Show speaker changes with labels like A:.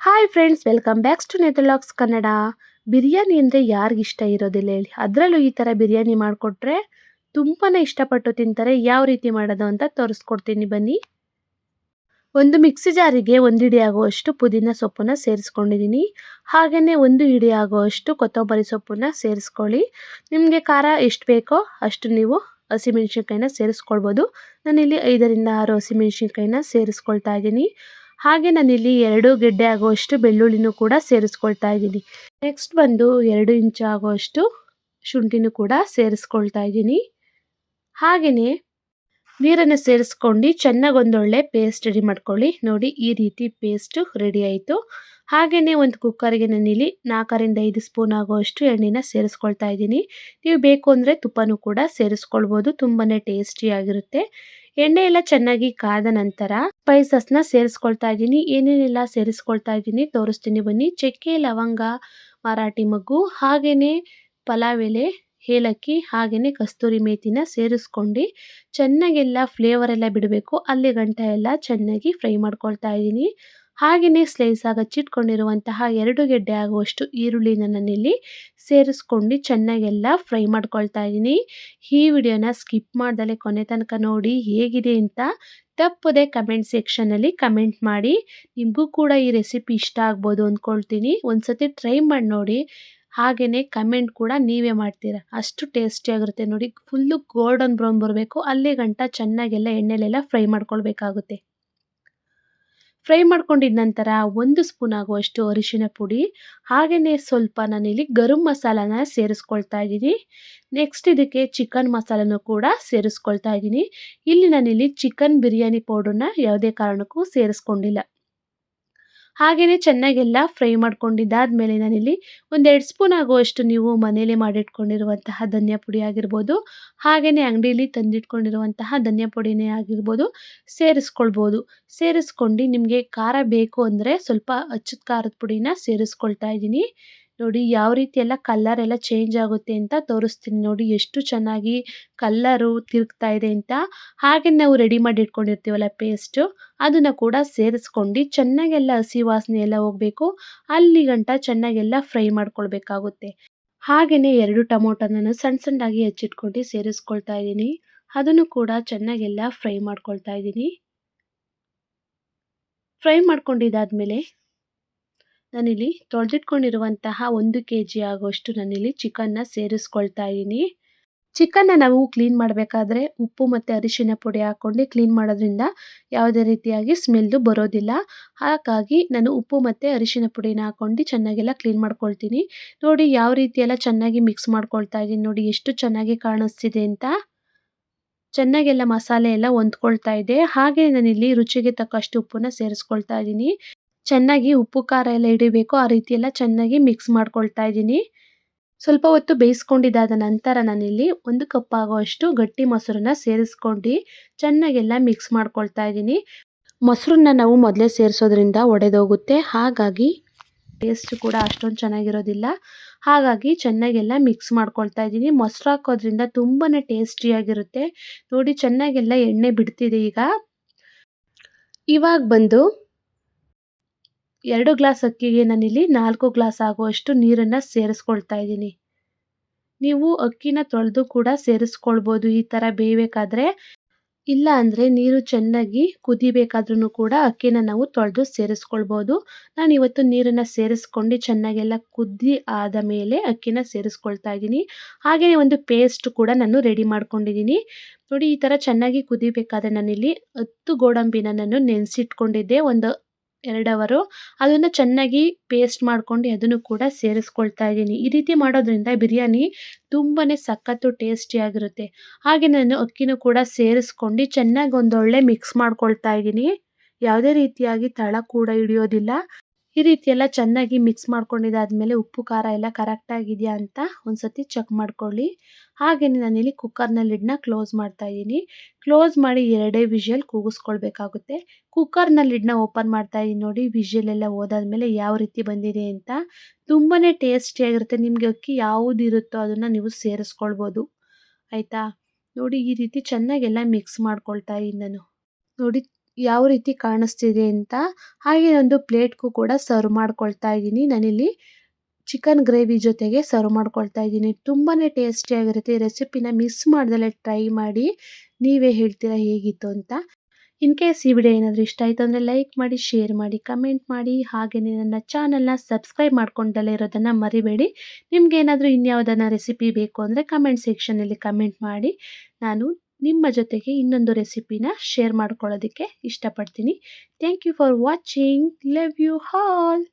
A: Hi friends welcome backs to ನೆದರ್ಲಾಕ್ಸ್ Kannada biryani ಅಂದರೆ ಯಾರಿಗಿಷ್ಟ ಇರೋದಿಲ್ಲ ಹೇಳಿ. ಅದರಲ್ಲೂ ಈ ಥರ ಬಿರಿಯಾನಿ ಮಾಡಿಕೊಟ್ರೆ ತುಂಬಾ ಇಷ್ಟಪಟ್ಟು ತಿಂತಾರೆ. ಯಾವ ರೀತಿ ಮಾಡೋದು ಅಂತ ತೋರಿಸ್ಕೊಡ್ತೀನಿ ಬನ್ನಿ. ಒಂದು ಮಿಕ್ಸಿ ಜಾರಿಗೆ ಒಂದು ಹಿಡಿ ಆಗುವಷ್ಟು ಪುದೀನ ಸೊಪ್ಪನ್ನು ಸೇರಿಸ್ಕೊಂಡಿದ್ದೀನಿ. ಹಾಗೆಯೇ ಒಂದು ಹಿಡಿ ಆಗುವಷ್ಟು ಕೊತ್ತಂಬರಿ ಸೊಪ್ಪನ್ನು ಸೇರಿಸ್ಕೊಳ್ಳಿ. ನಿಮಗೆ ಖಾರ ಎಷ್ಟು ಬೇಕೋ ಅಷ್ಟು ನೀವು ಹಸಿಮೆಣ್ಸಿನ್ಕಾಯಿನ ಸೇರಿಸ್ಕೊಳ್ಬೋದು. ನಾನಿಲ್ಲಿ ಐದರಿಂದ ಆರು ಹಸಿಮೆಣ್ಸಿನ್ಕಾಯಿನ ಸೇರಿಸ್ಕೊಳ್ತಾ ಇದ್ದೀನಿ. ಹಾಗೆ ನಾನಿಲ್ಲಿ ಎರಡು ಗೆಡ್ಡೆ ಆಗುವಷ್ಟು ಬೆಳ್ಳುಳ್ಳಿನೂ ಕೂಡ ಸೇರಿಸ್ಕೊಳ್ತಾ ಇದ್ದೀನಿ. ನೆಕ್ಸ್ಟ್ ಬಂದು ಎರಡು ಇಂಚು ಆಗುವಷ್ಟು ಶುಂಠಿನೂ ಕೂಡ ಸೇರಿಸ್ಕೊಳ್ತಾ ಇದ್ದೀನಿ. ಹಾಗೆಯೇ ನೀರನ್ನು ಸೇರಿಸ್ಕೊಂಡು ಚೆನ್ನಾಗಿ ಒಂದೊಳ್ಳೆ ಪೇಸ್ಟ್ ರೆಡಿ ಮಾಡ್ಕೊಳ್ಳಿ. ನೋಡಿ, ಈ ರೀತಿ ಪೇಸ್ಟು ರೆಡಿ ಆಯಿತು. ಹಾಗೆಯೇ ಒಂದು ಕುಕ್ಕರ್ಗೆ ನಾನಿಲ್ಲಿ ನಾಲ್ಕರಿಂದ ಐದು ಸ್ಪೂನ್ ಆಗುವಷ್ಟು ಎಣ್ಣೆನ ಸೇರಿಸ್ಕೊಳ್ತಾ ಇದ್ದೀನಿ. ನೀವು ಬೇಕು ಅಂದರೆ ತುಪ್ಪನೂ ಕೂಡ ಸೇರಿಸ್ಕೊಳ್ಬೋದು. ತುಂಬಾ ಟೇಸ್ಟಿಯಾಗಿರುತ್ತೆ ಎಣ್ಣೆ ಎಲ್ಲ ಚೆನ್ನಾಗಿ ಕಾದ ನಂತರ ಸ್ಪೈಸಸ್ನ ಸೇರಿಸ್ಕೊಳ್ತಾ ಇದ್ದೀನಿ. ಏನೇನೆಲ್ಲ ಸೇರಿಸ್ಕೊಳ್ತಾ ಇದ್ದೀನಿ ತೋರಿಸ್ತೀನಿ ಬನ್ನಿ. ಚಕ್ಕೆ, ಲವಂಗ, ಮರಾಠಿ ಮಗ್ಗು ಹಾಗೆಯೇ ಪಲಾವ್ ಎಲೆ ಏಲಕ್ಕಿ ಹಾಗೆಯೇ ಕಸ್ತೂರಿ ಮೇಥಿನ ಸೇರಿಸ್ಕೊಂಡು ಚೆನ್ನಾಗೆಲ್ಲ ಫ್ಲೇವರ್ ಎಲ್ಲ ಬಿಡಬೇಕು. ಅಲ್ಲಿ ಗಂಟ ಎಲ್ಲ ಚೆನ್ನಾಗಿ ಫ್ರೈ ಮಾಡ್ಕೊಳ್ತಾ ಇದ್ದೀನಿ. ಹಾಗೆಯೇ ಸ್ಲೈಸ್ ಆಗ ಹಚ್ಚಿಟ್ಕೊಂಡಿರುವಂತಹ ಎರಡು ಗೆಡ್ಡೆ ಆಗುವಷ್ಟು ಈರುಳ್ಳಿನ ನನ್ನಲ್ಲಿ ಸೇರಿಸ್ಕೊಂಡು ಚೆನ್ನಾಗೆಲ್ಲ ಫ್ರೈ ಮಾಡ್ಕೊಳ್ತಾ ಇದ್ದೀನಿ. ಈ ವಿಡಿಯೋನ ಸ್ಕಿಪ್ ಮಾಡ್ದಲೆ ಕೊನೆ ತನಕ ನೋಡಿ ಹೇಗಿದೆ ಅಂತ ತಪ್ಪದೆ ಕಮೆಂಟ್ ಸೆಕ್ಷನಲ್ಲಿ ಕಮೆಂಟ್ ಮಾಡಿ. ನಿಮಗೂ ಕೂಡ ಈ ರೆಸಿಪಿ ಇಷ್ಟ ಆಗ್ಬೋದು ಅಂದ್ಕೊಳ್ತೀನಿ. ಒಂದು ಸತಿ ಟ್ರೈ ಮಾಡಿ ನೋಡಿ. ಹಾಗೆಯೇ ಕಮೆಂಟ್ ಕೂಡ ನೀವೇ ಮಾಡ್ತೀರಾ. ಅಷ್ಟು ಟೇಸ್ಟಿಯಾಗಿರುತ್ತೆ ನೋಡಿ. ಫುಲ್ಲು ಗೋಲ್ಡನ್ ಬ್ರೌನ್ ಬರಬೇಕು. ಅಲ್ಲಿ ಗಂಟ ಚೆನ್ನಾಗೆಲ್ಲ ಎಣ್ಣೆಲೆಲ್ಲ ಫ್ರೈ ಮಾಡ್ಕೊಳ್ಬೇಕಾಗುತ್ತೆ. ಫ್ರೈ ಮಾಡ್ಕೊಂಡಿದ ನಂತರ ಒಂದು ಸ್ಪೂನ್ ಆಗುವಷ್ಟು ಅರಿಶಿನ ಪುಡಿ ಹಾಗೆಯೇ ಸ್ವಲ್ಪ ನಾನಿಲ್ಲಿ ಗರಂ ಮಸಾಲಾನ ಸೇರಿಸ್ಕೊಳ್ತಾ ಇದ್ದೀನಿ. ನೆಕ್ಸ್ಟ್ ಇದಕ್ಕೆ ಚಿಕನ್ ಮಸಾಲನೂ ಕೂಡ ಸೇರಿಸ್ಕೊಳ್ತಾ ಇದ್ದೀನಿ. ಇಲ್ಲಿ ನಾನಿಲ್ಲಿ ಚಿಕನ್ ಬಿರಿಯಾನಿ ಪೌಡ್ರನ್ನ ಯಾವುದೇ ಕಾರಣಕ್ಕೂ ಸೇರಿಸ್ಕೊಂಡಿಲ್ಲ. ಹಾಗೆಯೇ ಚೆನ್ನಾಗೆಲ್ಲ ಫ್ರೈ ಮಾಡ್ಕೊಂಡಿದ್ದಾದಮೇಲೆ ನಾನಿಲ್ಲಿ ಒಂದೆರಡು ಸ್ಪೂನ್ ಆಗುವಷ್ಟು ನೀವು ಮನೇಲಿ ಮಾಡಿಟ್ಕೊಂಡಿರುವಂತಹ ಧನಿಯಾ ಪುಡಿ ಆಗಿರ್ಬೋದು ಹಾಗೆಯೇ ಅಂಗಡಿಯಲ್ಲಿ ತಂದಿಟ್ಕೊಂಡಿರುವಂತಹ ಧನಿಯಾ ಪುಡಿನೇ ಆಗಿರ್ಬೋದು ಸೇರಿಸ್ಕೊಳ್ಬೋದು. ಸೇರಿಸ್ಕೊಂಡು ನಿಮಗೆ ಖಾರ ಬೇಕು ಅಂದರೆ ಸ್ವಲ್ಪ ಅಚ್ಚದ ಖಾರದ ಪುಡಿನ ಸೇರಿಸ್ಕೊಳ್ತಾ ಇದ್ದೀನಿ. ನೋಡಿ ಯಾವ ರೀತಿ ಎಲ್ಲ ಕಲ್ಲರ್ ಎಲ್ಲ ಚೇಂಜ್ ಆಗುತ್ತೆ ಅಂತ ತೋರಿಸ್ತೀನಿ ನೋಡಿ ಎಷ್ಟು ಚೆನ್ನಾಗಿ ಕಲ್ಲರು ತಿರುಗ್ತಾ ಇದೆ ಅಂತ. ಹಾಗೆ ನಾವು ರೆಡಿ ಮಾಡಿ ಇಟ್ಕೊಂಡಿರ್ತೀವಲ್ಲ ಪೇಸ್ಟು ಅದನ್ನು ಕೂಡ ಸೇರಿಸ್ಕೊಂಡು ಚೆನ್ನಾಗೆಲ್ಲ ಹಸಿ ವಾಸನೆ ಎಲ್ಲ ಹೋಗಬೇಕು. ಅಲ್ಲಿ ಗಂಟ ಚೆನ್ನಾಗೆಲ್ಲ ಫ್ರೈ ಮಾಡ್ಕೊಳ್ಬೇಕಾಗುತ್ತೆ. ಹಾಗೆಯೇ ಎರಡು ಟೊಮೊಟೊನ ಸಣ್ಣ ಸಣ್ಣದಾಗಿ ಹೆಚ್ಚಿಟ್ಕೊಂಡು ಸೇರಿಸ್ಕೊಳ್ತಾ ಇದ್ದೀನಿ. ಅದನ್ನು ಕೂಡ ಚೆನ್ನಾಗೆಲ್ಲ ಫ್ರೈ ಮಾಡ್ಕೊಳ್ತಾ ಇದ್ದೀನಿ. ಫ್ರೈ ಮಾಡ್ಕೊಂಡಿದ್ದಾದಮೇಲೆ ನಾನಿಲ್ಲಿ ತೊಳೆದಿಟ್ಕೊಂಡಿರುವಂತಹ ಒಂದು ಕೆ ಜಿ ಆಗೋಷ್ಟು ನಾನಿಲ್ಲಿ ಚಿಕನ್ನ ಸೇರಿಸ್ಕೊಳ್ತಾ ಇದ್ದೀನಿ. ಚಿಕನ್ನ ನಾವು ಕ್ಲೀನ್ ಮಾಡಬೇಕಾದ್ರೆ ಉಪ್ಪು ಮತ್ತು ಅರಿಶಿನ ಪುಡಿ ಹಾಕ್ಕೊಂಡು ಕ್ಲೀನ್ ಮಾಡೋದ್ರಿಂದ ಯಾವುದೇ ರೀತಿಯಾಗಿ ಸ್ಮೆಲ್ದು ಬರೋದಿಲ್ಲ. ಹಾಗಾಗಿ ನಾನು ಉಪ್ಪು ಮತ್ತು ಅರಿಶಿನ ಪುಡಿನ ಹಾಕ್ಕೊಂಡು ಚೆನ್ನಾಗೆಲ್ಲ ಕ್ಲೀನ್ ಮಾಡ್ಕೊಳ್ತೀನಿ. ನೋಡಿ ಯಾವ ರೀತಿಯೆಲ್ಲ ಚೆನ್ನಾಗಿ ಮಿಕ್ಸ್ ಮಾಡ್ಕೊಳ್ತಾ ಇದ್ದೀನಿ ನೋಡಿ ಎಷ್ಟು ಚೆನ್ನಾಗಿ ಕಾಣಿಸ್ತಿದೆ ಅಂತ. ಚೆನ್ನಾಗೆಲ್ಲ ಮಸಾಲೆ ಎಲ್ಲ ಹೊಂದ್ಕೊಳ್ತಾ ಇದೆ. ಹಾಗೆ ನಾನಿಲ್ಲಿ ರುಚಿಗೆ ತಕ್ಕಷ್ಟು ಉಪ್ಪನ್ನು ಸೇರಿಸ್ಕೊಳ್ತಾ ಇದ್ದೀನಿ. ಚೆನ್ನಾಗಿ ಉಪ್ಪು, ಖಾರ ಎಲ್ಲ ಹಿಡಿಬೇಕು ಆ ರೀತಿ ಎಲ್ಲ ಚೆನ್ನಾಗಿ ಮಿಕ್ಸ್ ಮಾಡ್ಕೊಳ್ತಾ ಇದ್ದೀನಿ. ಸ್ವಲ್ಪ ಹೊತ್ತು ಬೇಯಿಸ್ಕೊಂಡಿದ್ದಾದ ನಂತರ ನಾನಿಲ್ಲಿ ಒಂದು ಕಪ್ ಆಗುವಷ್ಟು ಗಟ್ಟಿ ಮೊಸರನ್ನ ಸೇರಿಸ್ಕೊಂಡು ಚೆನ್ನಾಗೆಲ್ಲ ಮಿಕ್ಸ್ ಮಾಡ್ಕೊಳ್ತಾ ಇದ್ದೀನಿ. ಮೊಸರನ್ನ ನಾವು ಮೊದಲೇ ಸೇರಿಸೋದ್ರಿಂದ ಒಡೆದೋಗುತ್ತೆ. ಹಾಗಾಗಿ ಟೇಸ್ಟ್ ಕೂಡ ಅಷ್ಟೊಂದು ಚೆನ್ನಾಗಿರೋದಿಲ್ಲ. ಹಾಗಾಗಿ ಚೆನ್ನಾಗೆಲ್ಲ ಮಿಕ್ಸ್ ಮಾಡ್ಕೊಳ್ತಾ ಇದ್ದೀನಿ. ಮೊಸರು ಹಾಕೋದ್ರಿಂದ ತುಂಬಾ ಟೇಸ್ಟಿಯಾಗಿರುತ್ತೆ ನೋಡಿ ಚೆನ್ನಾಗೆಲ್ಲ ಎಣ್ಣೆ ಬಿಡ್ತಿದೆ ಈಗ. ಇವಾಗ ಬಂದು ಎರಡು ಗ್ಲಾಸ್ ಅಕ್ಕಿಗೆ ನಾನಿಲ್ಲಿ ನಾಲ್ಕು ಗ್ಲಾಸ್ ಆಗುವಷ್ಟು ನೀರನ್ನು ಸೇರಿಸ್ಕೊಳ್ತಾ ಇದ್ದೀನಿ. ನೀವು ಅಕ್ಕಿನ ತೊಳೆದು ಕೂಡ ಸೇರಿಸ್ಕೊಳ್ಬೋದು ಈ ಥರ ಬೇಯಬೇಕಾದ್ರೆ. ಇಲ್ಲ ಅಂದರೆ ನೀರು ಚೆನ್ನಾಗಿ ಕುದಿಬೇಕಾದ್ರೂ ಕೂಡ ಅಕ್ಕಿನ ನಾವು ತೊಳೆದು ಸೇರಿಸ್ಕೊಳ್ಬೋದು. ನಾನು ಇವತ್ತು ನೀರನ್ನು ಸೇರಿಸ್ಕೊಂಡು ಚೆನ್ನಾಗೆಲ್ಲ ಕುದಿ ಆದ ಮೇಲೆ ಅಕ್ಕಿನ ಸೇರಿಸ್ಕೊಳ್ತಾ ಇದ್ದೀನಿ. ಹಾಗೆಯೇ ಒಂದು ಪೇಸ್ಟ್ ಕೂಡ ನಾನು ರೆಡಿ ಮಾಡ್ಕೊಂಡಿದ್ದೀನಿ. ನೋಡಿ ಈ ಥರ ಚೆನ್ನಾಗಿ ಕುದಿಬೇಕಾದ್ರೆ ನಾನಿಲ್ಲಿ ಹತ್ತು ಗೋಡಂಬಿನ ನಾನು ನೆನೆಸಿಟ್ಕೊಂಡಿದ್ದೆ. ಒಂದು ಎರಡು ಅವರು ಅದನ್ನು ಚೆನ್ನಾಗಿ ಪೇಸ್ಟ್ ಮಾಡ್ಕೊಂಡು ಅದನ್ನು ಕೂಡ ಸೇರಿಸ್ಕೊಳ್ತಾ ಇದ್ದೀನಿ. ಈ ರೀತಿ ಮಾಡೋದ್ರಿಂದ ಬಿರಿಯಾನಿ ತುಂಬಾ ಸಖತ್ತು ಟೇಸ್ಟಿಯಾಗಿರುತ್ತೆ ಹಾಗೆ ನಾನು ಅಕ್ಕಿನೂ ಕೂಡ ಸೇರಿಸ್ಕೊಂಡು ಚೆನ್ನಾಗಿ ಒಂದೊಳ್ಳೆ ಮಿಕ್ಸ್ ಮಾಡ್ಕೊಳ್ತಾ ಇದ್ದೀನಿ. ಯಾವುದೇ ರೀತಿಯಾಗಿ ತಳ ಕೂಡ ಹಿಡಿಯೋದಿಲ್ಲ. ಈ ರೀತಿ ಎಲ್ಲ ಚೆನ್ನಾಗಿ ಮಿಕ್ಸ್ ಮಾಡ್ಕೊಂಡಿದ್ದಾದಮೇಲೆ ಉಪ್ಪು, ಖಾರ ಎಲ್ಲ ಕರೆಕ್ಟಾಗಿದೆಯಾ ಅಂತ ಒಂದ್ಸತಿ ಚೆಕ್ ಮಾಡ್ಕೊಳ್ಳಿ. ಹಾಗೆಯೇ ನಾನಿಲ್ಲಿ ಕುಕ್ಕರ್ನ ಲಿಡ್ನ ಕ್ಲೋಸ್ ಮಾಡ್ತಾ ಇದ್ದೀನಿ. ಕ್ಲೋಸ್ ಮಾಡಿ ಎರಡೇ ವಿಷಲ್ ಕೂಗಿಸ್ಕೊಳ್ಬೇಕಾಗುತ್ತೆ. ಕುಕ್ಕರ್ನ ಲಿಡ್ನ ಓಪನ್ ಮಾಡ್ತಾ ಇದ್ದೀನಿ ನೋಡಿ ವಿಷಲ್ ಎಲ್ಲ ಹೋದಾದ್ಮೇಲೆ ಯಾವ ರೀತಿ ಬಂದಿದೆ ಅಂತ. ತುಂಬಾ ಟೇಸ್ಟಿಯಾಗಿರುತ್ತೆ ನಿಮಗೆ ಅಕ್ಕಿ ಯಾವ್ದು ಇರುತ್ತೋ ಅದನ್ನು ನೀವು ಸೇರಿಸ್ಕೊಳ್ಬೋದು. ಆಯಿತಾ? ನೋಡಿ, ಈ ರೀತಿ ಚೆನ್ನಾಗೆಲ್ಲ ಮಿಕ್ಸ್ ಮಾಡ್ಕೊಳ್ತಾ ಇದ್ದೀನಿ ನಾನು. ನೋಡಿ ಯಾವ ರೀತಿ ಕಾಣಿಸ್ತಿದೆ ಅಂತ ಹಾಗೆ ಒಂದು ಪ್ಲೇಟ್ಗೂ ಕೂಡ ಸರ್ವ್ ಮಾಡ್ಕೊಳ್ತಾ ಇದ್ದೀನಿ. ನಾನಿಲ್ಲಿ ಚಿಕನ್ ಗ್ರೇವಿ ಜೊತೆಗೆ ಸರ್ವ್ ಮಾಡ್ಕೊಳ್ತಾ ಇದ್ದೀನಿ. ತುಂಬಾ ಟೇಸ್ಟಿಯಾಗಿರುತ್ತೆ ಈ ರೆಸಿಪಿನ ಮಿಸ್ ಮಾಡ್ದಲೆ ಟ್ರೈ ಮಾಡಿ. ನೀವೇ ಹೇಳ್ತೀರಾ ಹೇಗಿತ್ತು ಅಂತ. ಇನ್ ಕೇಸ್ ಈ ವಿಡಿಯೋ ಏನಾದರೂ ಇಷ್ಟ ಆಯಿತು ಅಂದರೆ ಲೈಕ್ ಮಾಡಿ, ಶೇರ್ ಮಾಡಿ, ಕಮೆಂಟ್ ಮಾಡಿ. ಹಾಗೆಯೇ ನನ್ನ ಚಾನಲ್ನ ಸಬ್ಸ್ಕ್ರೈಬ್ ಮಾಡ್ಕೊಂಡಲ್ಲೇ ಇರೋದನ್ನು ಮರಿಬೇಡಿ. ನಿಮ್ಗೆ ಏನಾದರೂ ಇನ್ಯಾವುದನ್ನು ರೆಸಿಪಿ ಬೇಕು ಅಂದರೆ ಕಮೆಂಟ್ ಸೆಕ್ಷನಲ್ಲಿ ಕಮೆಂಟ್ ಮಾಡಿ. ನಾನು ನಿಮ್ಮ ಜೊತೆಗೆ ಇನ್ನೊಂದು ರೆಸಿಪಿನ ಶೇರ್ ಮಾಡ್ಕೊಳ್ಳೋದಕ್ಕೆ ಇಷ್ಟಪಡ್ತೀನಿ. Thank you for watching love you all